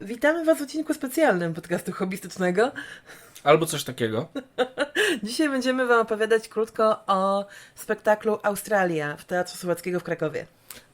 Witamy Was w odcinku specjalnym podcastu hobbystycznego. Albo coś takiego. Dzisiaj będziemy Wam opowiadać krótko o spektaklu Australia w Teatrze Słowackiego w Krakowie.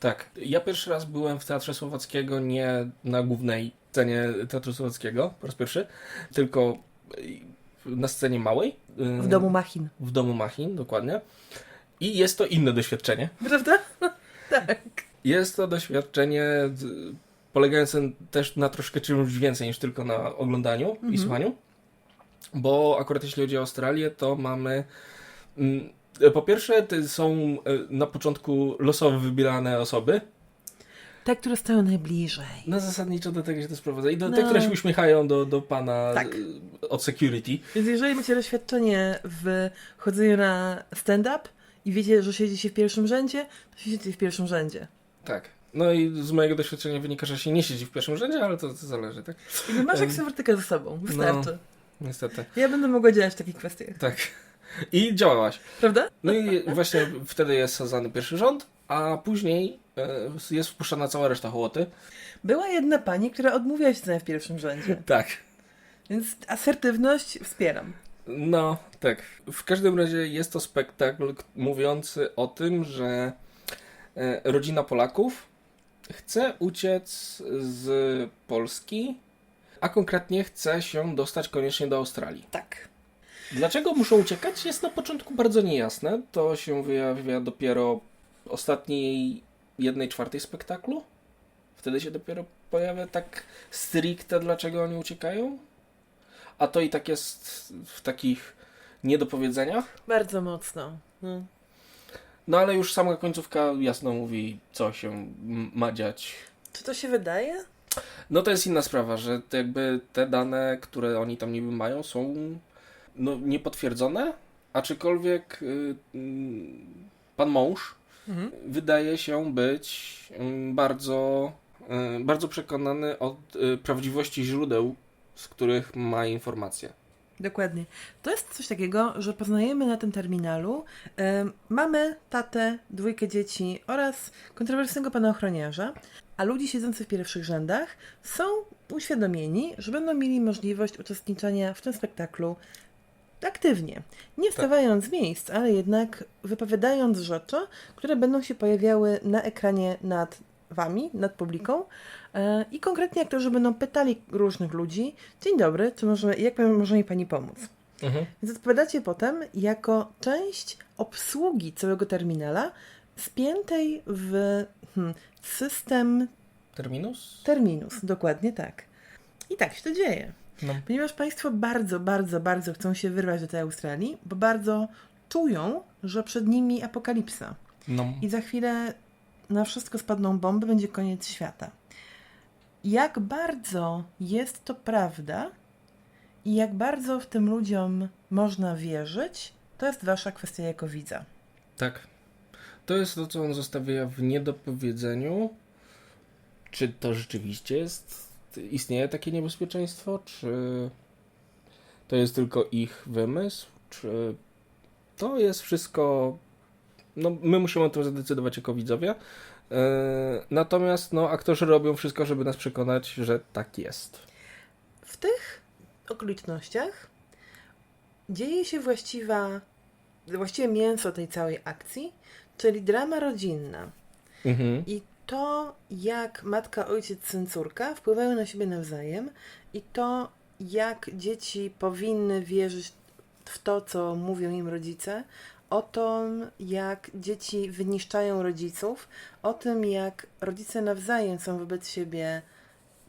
Tak. Ja pierwszy raz byłem w Teatrze Słowackiego nie na głównej scenie Teatru Słowackiego po raz pierwszy, tylko na scenie małej. W domu Machin. W domu Machin, dokładnie. I jest to inne doświadczenie. Prawda? tak. Jest to doświadczenie polegające też na troszkę czymś więcej niż tylko na oglądaniu i słuchaniu. Bo akurat jeśli chodzi o Australię, to mamy. mm, Po pierwsze, to są e, na początku losowo wybierane osoby. Te, które stoją najbliżej. No zasadniczo do tego się to sprowadza. I do No. te, które się uśmiechają do, do pana Tak. e, od security. Więc jeżeli macie doświadczenie w chodzeniu na stand-up i wiecie, że siedzicie w pierwszym rzędzie, to siedzicie w pierwszym rzędzie. Tak. No i z mojego doświadczenia wynika, że się nie siedzi w pierwszym rzędzie, ale to, to zależy, tak? Jakby masz ekstrawertykę ze sobą. Wystarczy. Niestety. Ja będę mogła działać w takich kwestiach. Tak. I działałaś. Prawda? No i właśnie wtedy jest sadzany pierwszy rząd, a później e, jest wpuszczana cała reszta hołoty. Była jedna pani, która odmówiła się w pierwszym rzędzie. Tak. Więc asertywność wspieram. No, tak. W każdym razie jest to spektakl mówiący o tym, że e, rodzina Polaków chce uciec z Polski, a konkretnie chce się dostać koniecznie do Australii. Tak. Dlaczego muszą uciekać? Jest na początku bardzo niejasne. To się wyjawia dopiero w ostatniej jednej czwartej spektaklu. Wtedy się dopiero pojawia tak stricte, dlaczego oni uciekają. A to i tak jest w takich niedopowiedzeniach. Bardzo mocno. No. No ale już sama końcówka jasno mówi, co się ma dziać. Czy to się wydaje? No to jest inna sprawa, że te jakby te dane, które oni tam niby mają, są no, niepotwierdzone, aczkolwiek y, mm, pan mąż Mhm. wydaje się być mm, bardzo, y, bardzo przekonany o y, prawdziwości źródeł, z których ma informacje. Dokładnie. To jest coś takiego, że poznajemy na tym terminalu em, mamę, tatę, dwójkę dzieci oraz kontrowersyjnego pana ochroniarza, a ludzi siedzących w pierwszych rzędach są uświadomieni, że będą mieli możliwość uczestniczenia w tym spektaklu aktywnie. Nie wstawając z miejsc, ale jednak wypowiadając rzeczy, które będą się pojawiały na ekranie nad wami, nad publiką. E, I konkretnie aktorzy będą pytali różnych ludzi, dzień dobry, czy może, jak może mi pani pomóc? Mhm. Więc odpowiadacie potem jako część obsługi całego terminala spiętej w hmm, system Terminus? terminus. Dokładnie tak. I tak się to dzieje. No. Ponieważ Państwo bardzo, bardzo, bardzo chcą się wyrwać do tej Australii, bo bardzo czują, że przed nimi apokalipsa. no. I za chwilę na wszystko spadną bomby, będzie koniec świata. Jak bardzo jest to prawda i jak bardzo w tym ludziom można wierzyć, to jest Wasza kwestia jako widza. Tak. To jest to, co on zostawia w niedopowiedzeniu. Czy to rzeczywiście jest, istnieje takie niebezpieczeństwo, czy to jest tylko ich wymysł, czy to jest wszystko. No, my musimy o tym zadecydować jako widzowie. Yy, natomiast no, aktorzy robią wszystko, żeby nas przekonać, że tak jest. W tych okolicznościach dzieje się właściwa, właściwie mięso tej całej akcji, czyli drama rodzinna. Mhm. I to, jak matka, ojciec, syn, córka wpływają na siebie nawzajem, i to, jak dzieci powinny wierzyć w to, co mówią im rodzice, o tym, jak dzieci wyniszczają rodziców, o tym, jak rodzice nawzajem są wobec siebie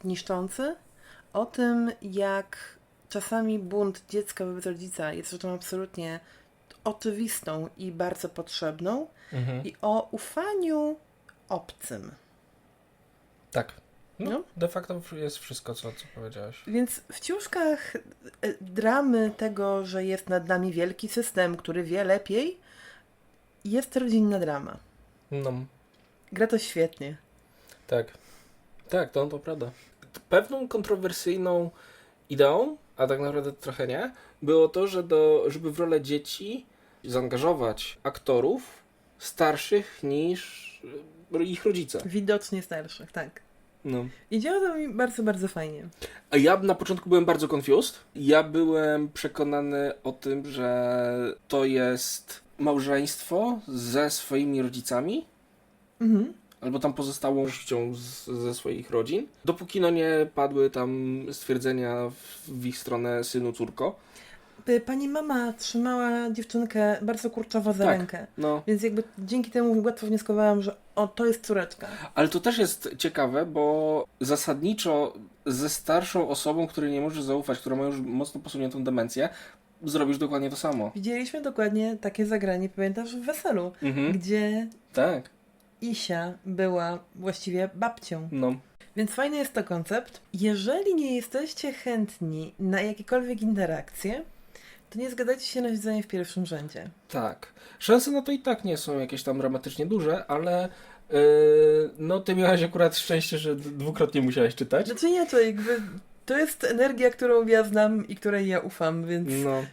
niszczący, o tym, jak czasami bunt dziecka wobec rodzica jest rzeczą absolutnie oczywistą i bardzo potrzebną, Mhm. i o ufaniu obcym. Tak. No, No. De facto jest wszystko, co, co powiedziałeś. Więc w ciuszkach e, dramy tego, że jest nad nami wielki system, który wie lepiej, jest rodzinna drama. No. Gra to świetnie. Tak. Tak, to, to prawda. Pewną kontrowersyjną ideą, a tak naprawdę trochę nie, było to, że do, żeby w rolę dzieci zaangażować aktorów starszych niż y, ich rodzice. Widocznie starszych, tak. No. I działa to mi bardzo, bardzo fajnie. A ja na początku byłem bardzo confused. Ja byłem przekonany o tym, że to jest małżeństwo ze swoimi rodzicami, Mhm. albo tam pozostałą częścią z, ze swoich rodzin. Dopóki no nie padły tam stwierdzenia w, w ich stronę synu, córko. Y, Pani mama trzymała dziewczynkę bardzo kurczowo za Tak. rękę. No, Więc jakby dzięki temu łatwo wnioskowałam, że o, to jest córeczka. ale to też jest ciekawe, bo zasadniczo ze starszą osobą, której nie możesz zaufać, która ma już mocno posuniętą demencję, zrobisz dokładnie to samo. Widzieliśmy dokładnie takie zagranie, pamiętasz, w weselu, Mhm. gdzie Tak, Isia była właściwie babcią. no. Więc fajny jest to koncept. Jeżeli nie jesteście chętni na jakiekolwiek interakcje, to nie zgadajcie się na siedzenie w pierwszym rzędzie. Tak. Szanse na to i tak nie są jakieś tam dramatycznie duże, ale yy, no ty miałaś akurat szczęście, że dwukrotnie musiałaś czytać. Znaczy nie, to jakby to jest energia, którą ja znam i której ja ufam, więc No,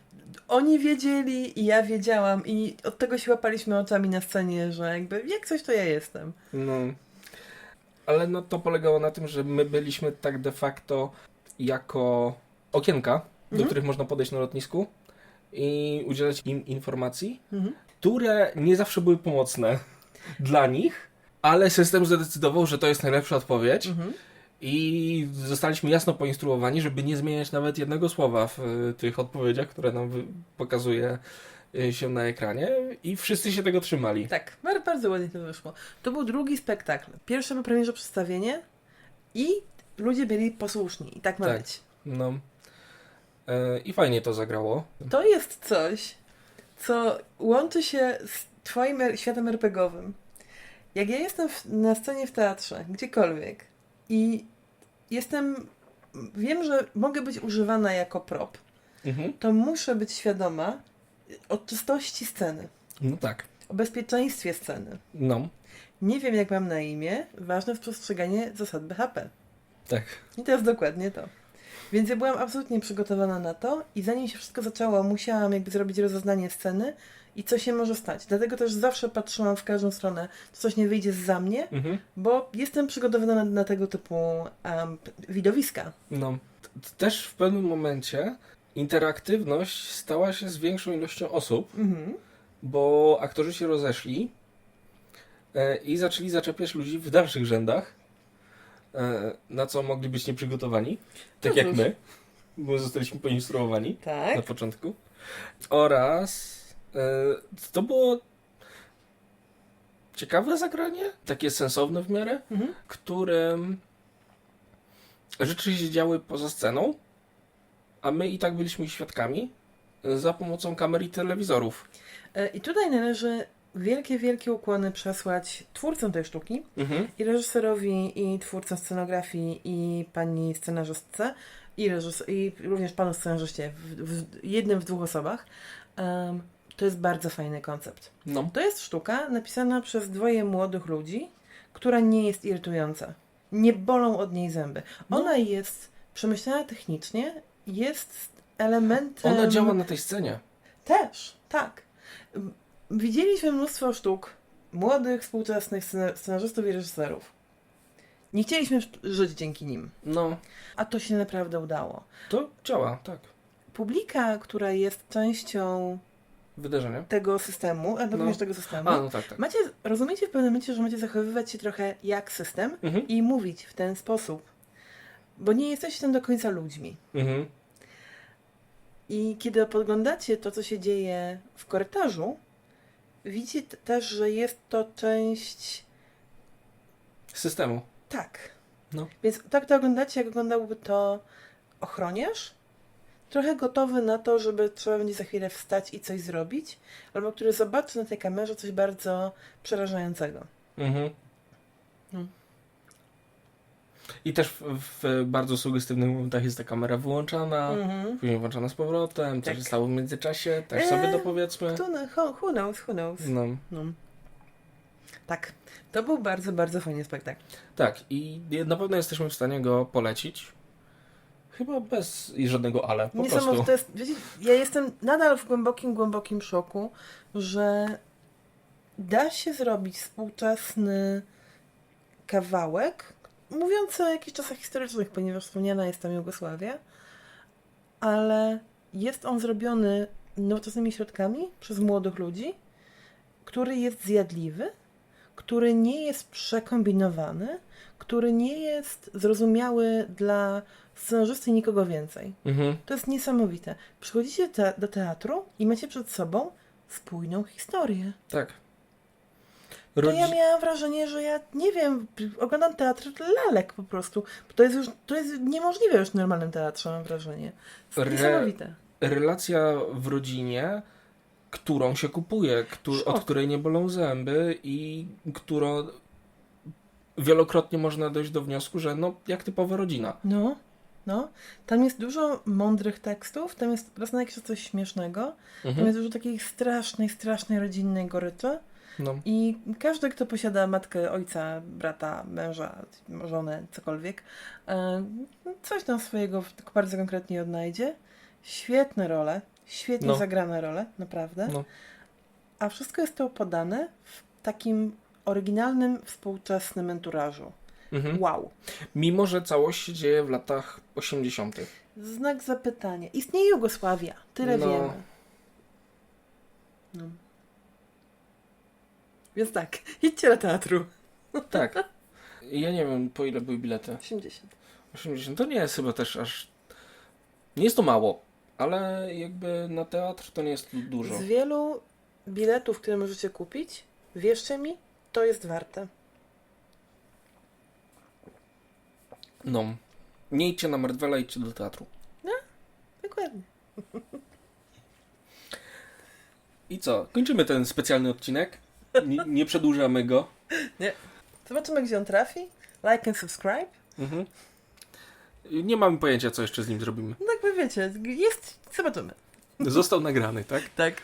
oni wiedzieli i ja wiedziałam i od tego się łapaliśmy oczami na scenie, że jakby jak coś to ja jestem. no. Ale no to polegało na tym, że my byliśmy tak de facto jako okienka, do Mhm. których można podejść na lotnisku i udzielać im informacji, Mhm. które nie zawsze były pomocne dla nich, ale system zadecydował, że to jest najlepsza odpowiedź. Mhm. I zostaliśmy jasno poinstruowani, żeby nie zmieniać nawet jednego słowa w y, tych odpowiedziach, które nam pokazuje y, się na ekranie i wszyscy się tego trzymali. Tak, bardzo, bardzo ładnie to wyszło. To był drugi spektakl. Pierwsze było premierze przedstawienie i ludzie byli posłuszni i tak ma Tak. być. No. E, I fajnie to zagrało. To jest coś, co łączy się z twoim er- światem RPGowym. Jak ja jestem w, na scenie w teatrze, gdziekolwiek i jestem, wiem, że mogę być używana jako prop, Mhm. to muszę być świadoma o czystości sceny, No tak. o bezpieczeństwie sceny. No. Nie wiem, jak mam na imię, ważne jest przestrzeganie zasad BHP. Tak. I to jest dokładnie to. Więc ja byłam absolutnie przygotowana na to i zanim się wszystko zaczęło, musiałam jakby zrobić rozeznanie sceny i co się może stać. Dlatego też zawsze patrzyłam w każdą stronę, czy coś nie wyjdzie za mnie, Mhm. bo jestem przygotowana na, tego typu um, widowiska. No. Też w pewnym momencie interaktywność stała się z większą ilością osób, Mhm. bo aktorzy się rozeszli e, i zaczęli zaczepiać ludzi w dalszych rzędach, na co mogli być nieprzygotowani, tak jak my, bo zostaliśmy poinstruowani Tak. na początku. Oraz e, to było ciekawe zagranie, takie sensowne w miarę, Mhm. którym rzeczy się działy poza sceną, a my i tak byliśmy świadkami e, za pomocą kamer i telewizorów. E, I tutaj należy wielkie, wielkie ukłony przesłać twórcom tej sztuki, Mhm. i reżyserowi, i twórcom scenografii, i pani scenarzystce, i, reżys- i również panu scenarzyście, w, w jednym, w dwóch osobach. Em, to jest bardzo fajny koncept. No. To jest sztuka napisana przez dwoje młodych ludzi, która nie jest irytująca. Nie bolą od niej zęby. No. Ona jest przemyślana technicznie, jest elementem... Ona działa na tej scenie. Też, tak. Widzieliśmy mnóstwo sztuk młodych, współczesnych scena- scenarzystów i reżyserów. Nie chcieliśmy żyć dzięki nim, No, a to się naprawdę udało. to działa, tak. Publika, która jest częścią Wydarzenia. tego systemu, a również No. tego systemu, A, no tak, tak. macie, rozumiecie w pewnym momencie, że macie zachowywać się trochę jak system Mhm. i mówić w ten sposób, bo nie jesteście tam do końca ludźmi. Mhm. I kiedy podglądacie to, co się dzieje w korytarzu, widzicie t- też, że jest to część. Systemu. Tak. No. Więc tak to oglądacie, jak oglądałby to ochroniarz, trochę gotowy na to, żeby trzeba będzie za chwilę wstać i coś zrobić, albo który zobaczy na tej kamerze coś bardzo przerażającego. Mhm. I też w, w bardzo sugestywnych momentach jest ta kamera wyłączana, Mhm. później włączana z powrotem, co Tak. się stało w międzyczasie, też Eee. sobie dopowiedzmy. Who, who, knows, who knows. No. No. Tak. To był bardzo, bardzo fajny spektakl. Tak, i na pewno jesteśmy w stanie go polecić. Chyba bez żadnego ale, po Niesamowite. prostu. Jest, ja jestem nadal w głębokim, głębokim szoku, że da się zrobić współczesny kawałek, mówiące o jakichś czasach historycznych, ponieważ wspomniana jest tam Jugosławia, ale jest on zrobiony nowoczesnymi środkami przez młodych ludzi, który jest zjadliwy, który nie jest przekombinowany, który nie jest zrozumiały dla scenarzysty i nikogo więcej. Mhm. To jest niesamowite. Przychodzicie te, do teatru i macie przed sobą spójną historię. Tak. To Rodzi- ja miałam wrażenie, że ja nie wiem, oglądam teatr lalek po prostu. To jest już, to jest niemożliwe już w normalnym teatrze, mam wrażenie. To jest Re- Niesamowite. Relacja w rodzinie, którą się kupuje, od której nie bolą zęby i którą wielokrotnie można dojść do wniosku, że no, jak typowa rodzina. No, no. Tam jest dużo mądrych tekstów, tam jest raz na jakiś coś śmiesznego, tam Mhm. jest dużo takiej strasznej, strasznej rodzinnej goryczy. No. I każdy, kto posiada matkę, ojca, brata, męża, żonę, cokolwiek, e, coś tam swojego tylko bardzo konkretnie odnajdzie. Świetne role, świetnie No. zagrane role, naprawdę. No. A wszystko jest to podane w takim oryginalnym, współczesnym enturażu. Mhm. Wow. Mimo, że całość się dzieje w latach 80. Znak zapytania. Istnieje Jugosławia, tyle No. wiemy. No. Więc tak, idźcie do teatru. Tak. Ja nie wiem, po ile były bilety. 80. 80 to nie jest chyba też aż. Nie jest to mało, ale jakby na teatr to nie jest dużo. Z wielu biletów, które możecie kupić, wierzcie mi, to jest warte. No. Nie idźcie na Marvela, idźcie do teatru. Dokładnie. I co? Kończymy ten specjalny odcinek. Nie, nie przedłużamy go. Zobaczymy, gdzie on trafi. Like and subscribe. Mhm. Nie mamy pojęcia, co jeszcze z nim zrobimy. No jakby wiecie, jest... Zobaczymy. Został nagrany, tak? Tak.